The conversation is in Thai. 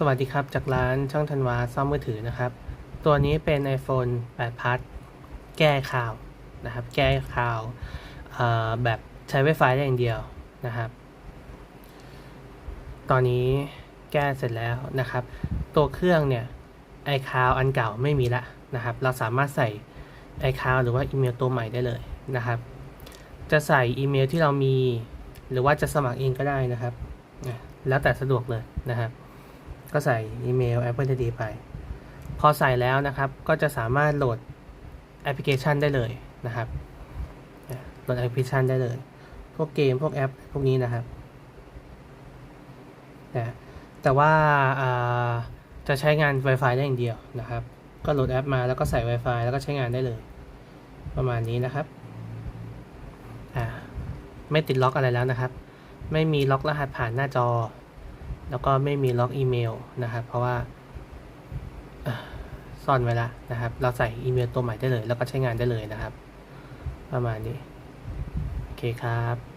สวัสดีครับ จากร้านช่องธันวาซ่อมมือถือนะครับ ตัวนี้เป็น iPhone 8 Plus แก้ข่าวนะครับ แก้ข่าวแบบใช้ Wi-Fi ได้อย่างเดียวนะครับ ตอนนี้แก้เสร็จแล้วนะครับ ตัวเครื่องเนี่ย iCloud อันเก่าไม่มีละนะครับ เราสามารถใส่ iCloud หรือว่าอีเมลตัวใหม่ได้เลยนะครับ จะใส่อีเมลที่เรามี หรือว่าจะสมัครเองก็ได้นะครับ แล้วแต่สะดวกเลยนะครับ ก็ใส่อีเมล Apple ID ไป พอใส่แล้วนะครับ ก็จะสามารถโหลดแอปพลิเคชันได้เลยนะครับโหลดแอปพลิเคชันได้เลย พวกเกมพวกแอปพวกนี้นะครับนะแต่ว่าาจะใช้งาน Wi-Fi ได้อย่างเดียวนะครับ ก็โหลดแอปมาแล้วก็ใส่ Wi-Fi แล้วก็ใช้งานได้เลย ประมาณนี้นะครับไม่ติดล็อกอะไรแล้วนะครับ ไม่มีล็อกรหัสผ่านหน้าจอ แล้วก็ไม่มีล็อกอีเมลนะครับ เพราะว่าซ่อนไว้แล้วนะครับ เราใส่อีเมลตัวใหม่ได้เลย แล้วก็ใช้งานได้เลยนะครับ ประมาณนี้ โอเคครับ